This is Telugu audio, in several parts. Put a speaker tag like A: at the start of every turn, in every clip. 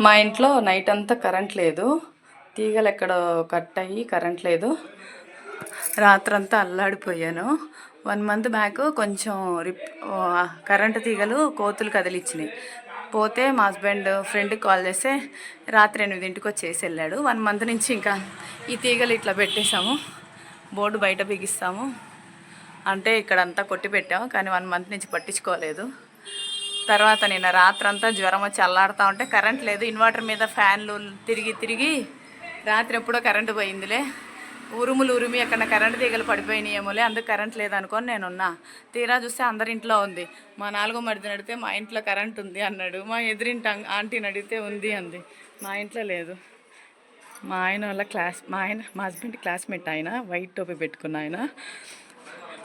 A: మా ఇంట్లో నైట్ అంతా కరెంట్ లేదు. తీగలు ఎక్కడ కట్ అయ్యి కరెంట్ లేదు. రాత్రంతా అల్లాడిపోయాను. వన్ మంత్ బ్యాక్ కొంచెం రిప్ కరెంటు తీగలు కోతులు కదిలిచ్చినాయి. పోతే మా హస్బెండ్ ఫ్రెండ్కి కాల్ చేస్తే రాత్రి ఎనిమిదింటికి వచ్చేసి వెళ్ళాడు. వన్ మంత్ నుంచి ఇంకా ఈ తీగలు ఇట్లా పెట్టేశాము. బోర్డు బయట బిగిస్తాము. అంటే ఇక్కడంతా కొట్టి పెట్టాము. కానీ వన్ మంత్ నుంచి పట్టించుకోలేదు. తర్వాత నిన్న రాత్రంతా జ్వరం వచ్చి అల్లాడుతూ ఉంటే కరెంట్ లేదు. ఇన్వర్టర్ మీద ఫ్యాన్లు తిరిగి తిరిగి రాత్రి ఎప్పుడో కరెంటు పోయిందిలే. ఉరుములు ఉరిమి ఎక్కడ కరెంట్ తీగలు పడిపోయినాయేమోలే అందుకు కరెంట్ లేదనుకొని నేను ఉన్నా తీరా చూస్తే అందరి ఇంట్లో ఉంది. మా నాలుగో మరిది అడిగితే మా ఇంట్లో కరెంట్ ఉంది అన్నాడు. మా ఎదురింటి ఆంటీని అడిగితే ఉంది అంది. మా ఇంట్లో లేదు. మా ఆయన వల్ల క్లాస్ మా ఆయన మా హస్బెండ్ క్లాస్మేట్ ఆయన వైట్ టోపీ పెట్టుకున్న ఆయన.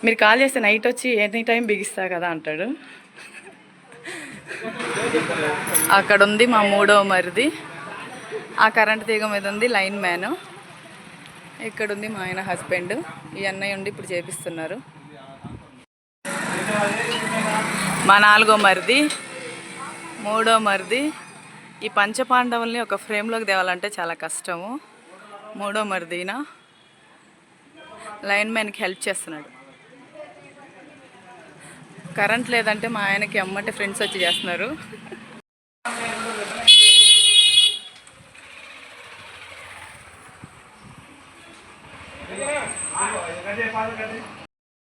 A: మీరు కాల్ చేస్తే నైట్ వచ్చి ఎనీ టైం బిగిస్తా కదా అంటాడు. అక్కడ ఉంది మా మూడో మరిది. ఆ కరెంట్ తీగ మీద ఉంది లైన్ మ్యాన్. ఇక్కడ ఉంది మా ఆయన హస్బెండ్. ఈ అన్నయ్య ఉండి ఇప్పుడు చేపిస్తున్నారు. మా నాలుగో మరిది మూడో మరిది. ఈ పంచపాండవుల్ని ఒక ఫ్రేమ్లోకి తేవాలంటే చాలా కష్టము. మూడో మరిదిన లైన్ మ్యాన్కి హెల్ప్ చేస్తున్నాడు. కరెంట్ లేదంటే మా ఆయనకి అమ్మటి ఫ్రెండ్స్ వచ్చి చేస్తున్నారు.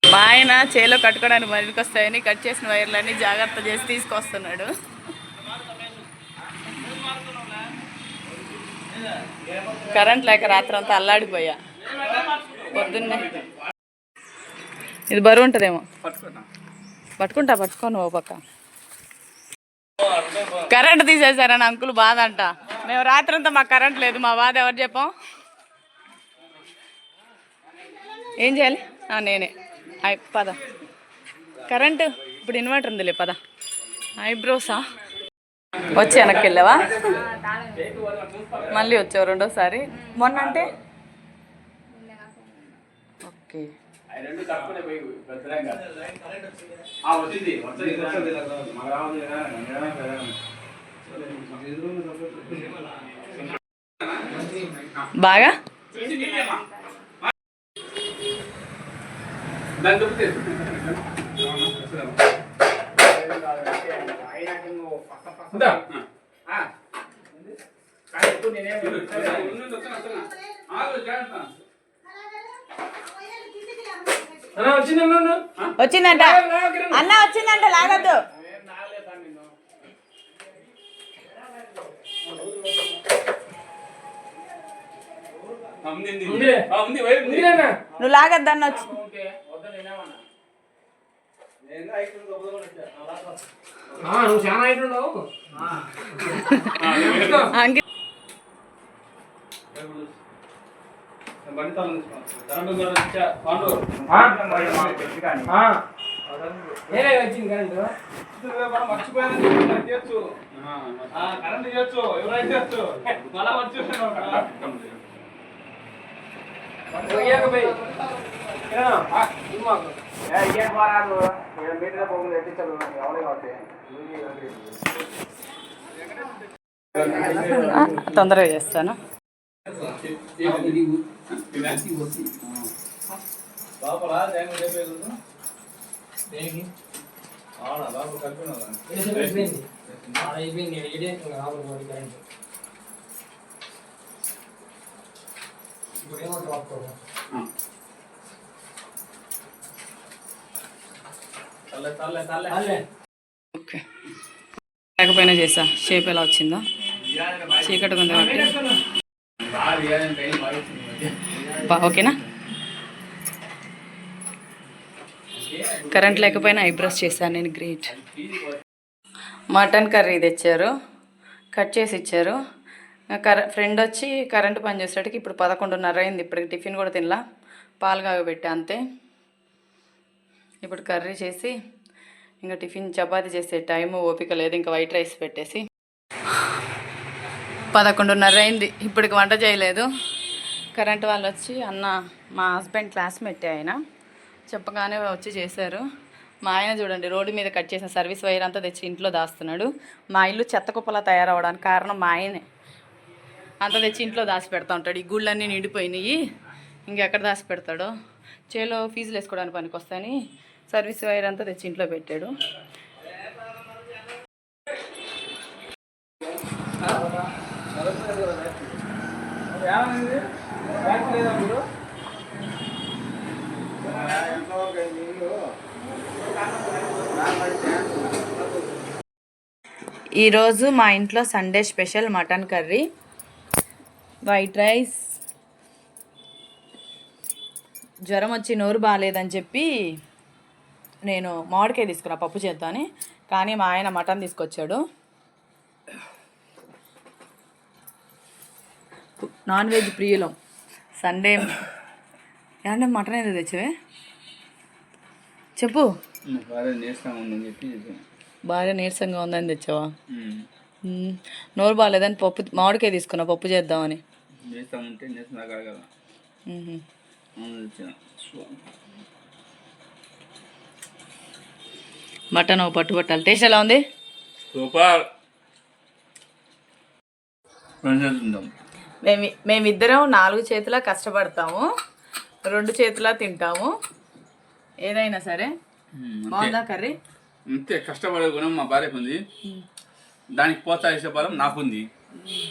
A: మా ఆయన చేలో కట్టుకోవడానికి మరికి వస్తాయని కట్ చేసిన వైర్లన్నీ జాగ్రత్త చేసి తీసుకొస్తున్నాడు. కరెంట్ లేక రాత్రి అంతా అల్లాడిపోయా. పొద్దున్నే. ఇది బరువు ఉంటుందేమో. పట్టుకుంటా పట్టుకోను ఓ పక్క. కరెంట్ తీసేశారని అంకుల్ బాధ అంట మేము రాత్రంతా మాకు కరెంట్ లేదు మా బాధ ఎవరు చెప్పాం? ఏం చేయాలి? నేనే. ఐ పద. కరెంటు ఇప్పుడు ఇన్వర్టర్ ఉందిలే పద. ఐబ్రోసా వచ్చి వెనక్కి వెళ్ళావా? మళ్ళీ వచ్చావు రెండోసారి. మొన్న అంటే ఓకే.
B: రెండు కట్టుకునే పోయి భద్రంగా ఆ వచ్చింది. వచ్చింది మాకు రావాలి కదా
A: బాగా?
B: దాని
A: వచ్చిందంట. అన్న వచ్చిందంట లాగద్దు. నువ్వు లాగద్దన్న వచ్చి.
C: నువ్వు చాలా హైట్ ఉండవు వచ్చింది కరెంట్
B: మనం చేయొచ్చు. కరెంట్ చేయొచ్చు ఎవరైతే మళ్ళా మర్చిపోయాను
A: తొందరగా చేస్తాను
B: లోపల జాయింట్ చేయలేదు
C: అయిపోయింది నేను పోటీ కరెంట్ ఇప్పుడు
B: తల్లే తల్లే తల్లే
A: ఓకే లేకపోయినా చేసా షేప్ ఎలా వచ్చిందా? చీకటి ఉంది అప్ప ఓకేనా? కరెంట్ లేకపోయినా ఐబ్రోస్ చేశాను నేను గ్రేట్. మటన్ కర్రీ తెచ్చారు కట్ చేసి ఇచ్చారు. కర ఫ్రెండ్ వచ్చి కరెంటు పని చేసేటికి ఇప్పుడు పదకొండున్నర అయింది ఇప్పటికి టిఫిన్ కూడా తినలా. పాలు కాగబెట్టా అంతే. ఇప్పుడు కర్రీ చేసి ఇంకా టిఫిన్ చపాతి చేసే టైము ఓపిక లేదు ఇంకా వైట్ రైస్ పెట్టేసి. పదకొండున్నర అయింది ఇప్పటికి వంట చేయలేదు. కరెంట్ వాళ్ళు వచ్చి అన్న మా హస్బెండ్ క్లాస్మేట్ ఆయన. చెప్పగానే వచ్చి చేశారు. మా ఆయన చూడండి రోడ్డు మీద కట్ చేసిన సర్వీస్ వైర్ అంతా తెచ్చి ఇంట్లో దాస్తున్నాడు. మా ఇల్లు చెత్త కుప్పలా తయారవడానికి కారణం మా ఆయనే. అంత తెచ్చి ఇంట్లో దాచి పెడతా ఉంటాడు. ఈ గుళ్ళన్నీ నిండిపోయినాయి. ఇంకెక్కడ దాచి పెడతాడో చేలో ఫీజులు వేసుకోవడానికి పనికి వస్తాయని సర్వీస్ వైర్ అంతా తెచ్చి ఇంట్లో పెట్టాడు.
B: ఏమైంది
A: ఈరోజు మా ఇంట్లో Sunday special mutton curry. White rice. జ్వరం వచ్చి నోరు బాగాలేదని చెప్పి నేను మామిడికాయ తీసుకున్నా పప్పు చేద్దామని కానీ మా ఆయన మటన్ తీసుకొచ్చాడు. నాన్ వెజ్ ప్రియులం. సండే ఏమంటే మటన్ ఏదో తెచ్చవే? చెప్పు.
B: భార్య
A: బాగా నీరసంగా ఉందని తెచ్చావా. నోరు బాగాలేదని పప్పు మామిడికాయ తీసుకున్నా పప్పు చేద్దామని. మటన్ ఒక పట్టు పట్టాలి. టేస్ట్ ఎలా ఉంది?
B: సూపర్.
A: మేము మేమిద్దరం నాలుగు చేతుల కష్టపడతాము. రెండు చేతుల తింటాము. ఏదైనా సరే. బాగుందా కర్రీ?
B: అంతే కష్టపడే గుణం మా భార్యకు ఉంది దానికి ప్రోత్సహించే బలం నాకుంది.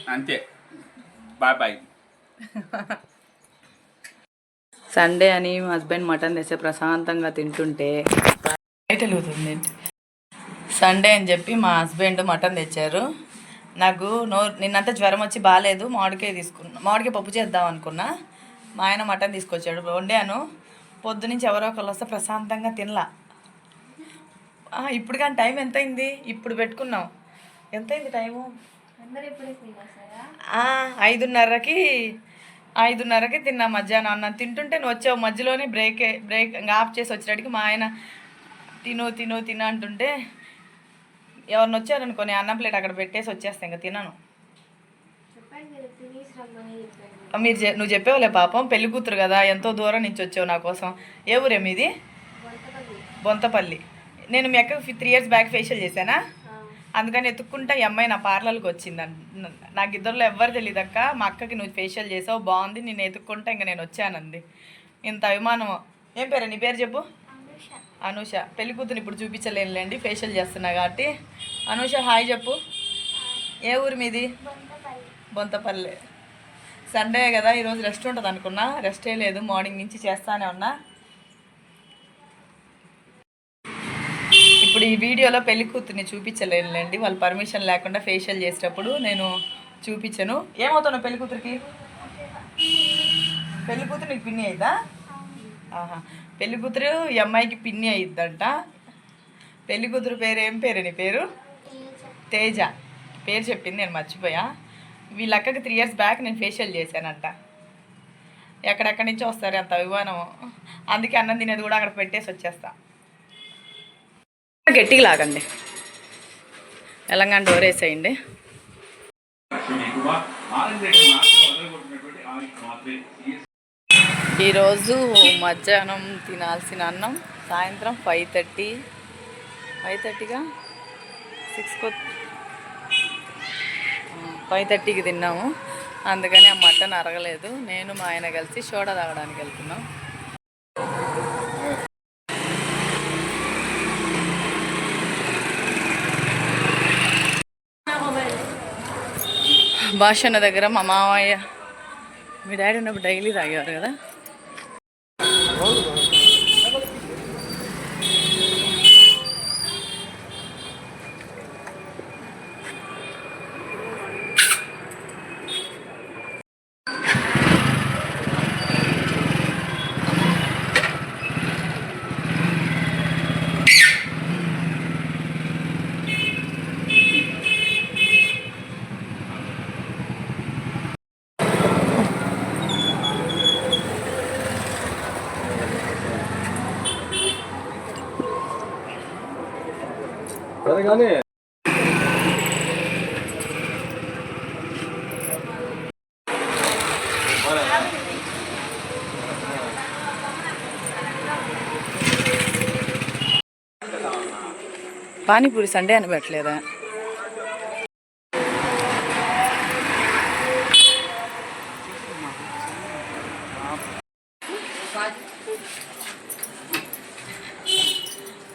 B: అంతే. Bye bye.
A: సండే అని మా హస్బెండ్ మటన్ తెస్తే ప్రశాంతంగా తింటుంటే బయట సండే అని చెప్పి మా హస్బెండ్ మటన్ తెచ్చారు. నాకు నో నిన్నంతా జ్వరం వచ్చి బాగాలేదు మామిడికాయ తీసుకున్నా మామిడికాయ పప్పు చేద్దాం అనుకున్నా. మా ఆయన మటన్ తీసుకొచ్చాడు వండాను. పొద్దు నుంచి ఎవరో ఒకళ్ళు వస్తే ప్రశాంతంగా తినలా. ఇప్పుడు కానీ టైం ఎంత అయింది ఇప్పుడు పెట్టుకున్నాం. ఎంత అయింది టైము ఐదున్నరకి ఐదున్నరకి తిన్నా మధ్యాహ్నం అన్నం. తింటుంటే నువ్వు వచ్చావు మధ్యలోనే బ్రేక్ బ్రేక్ ఇంకా ఆఫ్ చేసి వచ్చేటడికి మా ఆయన తిను తిను తిను అంటుంటే ఎవరిని వచ్చారనుకో నేను అన్నం ప్లేట్ అక్కడ పెట్టేసి వచ్చేస్తా ఇంకా తినను. మీరు నువ్వు చెప్పేవులే పాపం పెళ్ళి కూతురు కదా ఎంతో దూరం నుంచి వచ్చావు నా కోసం. ఏ ఊరే మీది బొంతపల్లి. నేను మీ అక్క త్రీ ఇయర్స్ బ్యాక్ ఫేషియల్ చేశానా? అందుకని ఎత్తుక్కుంటా ఈ అమ్మాయి నా పార్లర్కి వచ్చింది. నాకు ఇద్దరులో ఎవ్వరు తెలియదు అక్క. మా అక్కకి నువ్వు ఫేషియల్ చేసావు బాగుంది నేను ఎత్తుక్కుంటా ఇంకా నేను వచ్చానంది. ఇంత అభిమానం ఏం పేరు? నీ పేరు చెప్పు. అనూష పెళ్ళి కూతురు ఇప్పుడు చూపించలేనులేండి ఫేషియల్ చేస్తున్నా కాబట్టి. అనూష హాయ్ చెప్పు. ఏ ఊరు మీది? బొంతపల్లె. సండే కదా ఈరోజు రెస్ట్ ఉంటుంది అనుకున్నా. రెస్టే లేదు మార్నింగ్ నుంచి చేస్తానే ఉన్నా. ఇప్పుడు ఈ వీడియోలో పెళ్ళి కూతుర్ని చూపించలేనులేండి. వాళ్ళు పర్మిషన్ లేకుండా ఫేషియల్ చేసేటప్పుడు నేను చూపించను. ఏమవుతున్నావు పెళ్ళి కూతురికి? పెళ్ళి కూతురు నీకు పిన్ని అయిద్దా ఆహా. పెళ్ళి కూతురు ఈ అమ్మాయికి పిన్ని అయిద్దంట. పెళ్ళి కూతురు పేరు ఏం పేరు నీ పేరు? తేజ. పేరు చెప్పింది నేను మర్చిపోయా. వీళ్ళ అక్కకి త్రీ ఇయర్స్ బ్యాక్ నేను ఫేషియల్ చేశానంట. ఎక్కడెక్కడి నుంచి వస్తారు అంత అభిమానము అందుకే అన్నం తినేది కూడా అక్కడ పెట్టేసి వచ్చేస్తా. గట్టిగా లాగండి. తెలంగాణ డోర్ వేసేయండి. ఈరోజు మధ్యాహ్నం తినాల్సిన అన్నం సాయంత్రం ఫైవ్ థర్టీ ఫైవ్ థర్టీగా సిక్స్ ఫైవ్ థర్టీకి తిన్నాము. అందుకని ఆ మటన్ అరగలేదు. నేను మా ఆయన కలిసి సోడా తాగడానికి వెళ్తున్నాం. భాషన్న దగ్గర మా మామయ్య మీ డాడీ ఉన్నప్పుడు డైలీ తాగేవారు కదా?
B: సరే కానీ
A: పానీపూరి సండే అని పెట్టలేదా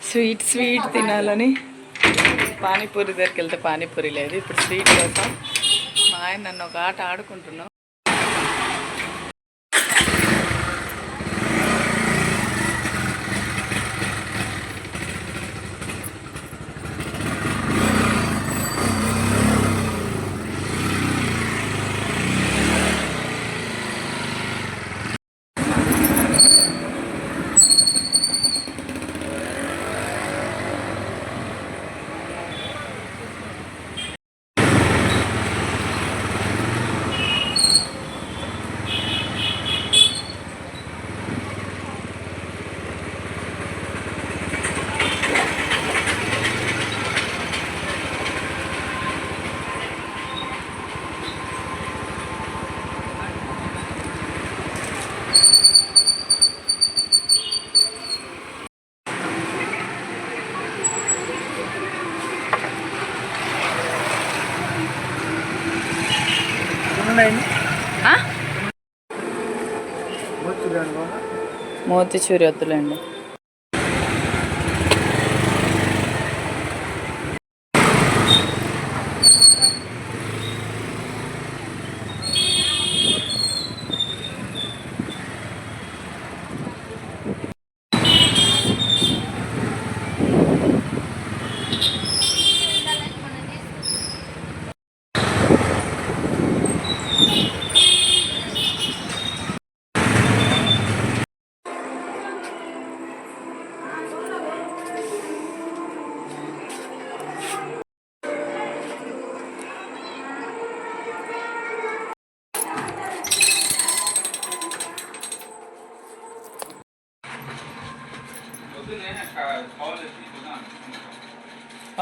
A: స్వీట్ స్వీట్ తినాలని. పానీపూరి దగ్గరికి వెళ్తే పానీపూరి లేదు. ఇప్పుడు స్వీట్ కోసం మా ఆయన నన్ను ఒక ఆట ఆడుకుంటున్నాం మోతిచూరి వద్దులేండి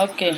A: ఓకే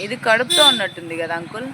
A: ఇది కడుపుతో ఉన్నట్టుంది కదా అంకుల్?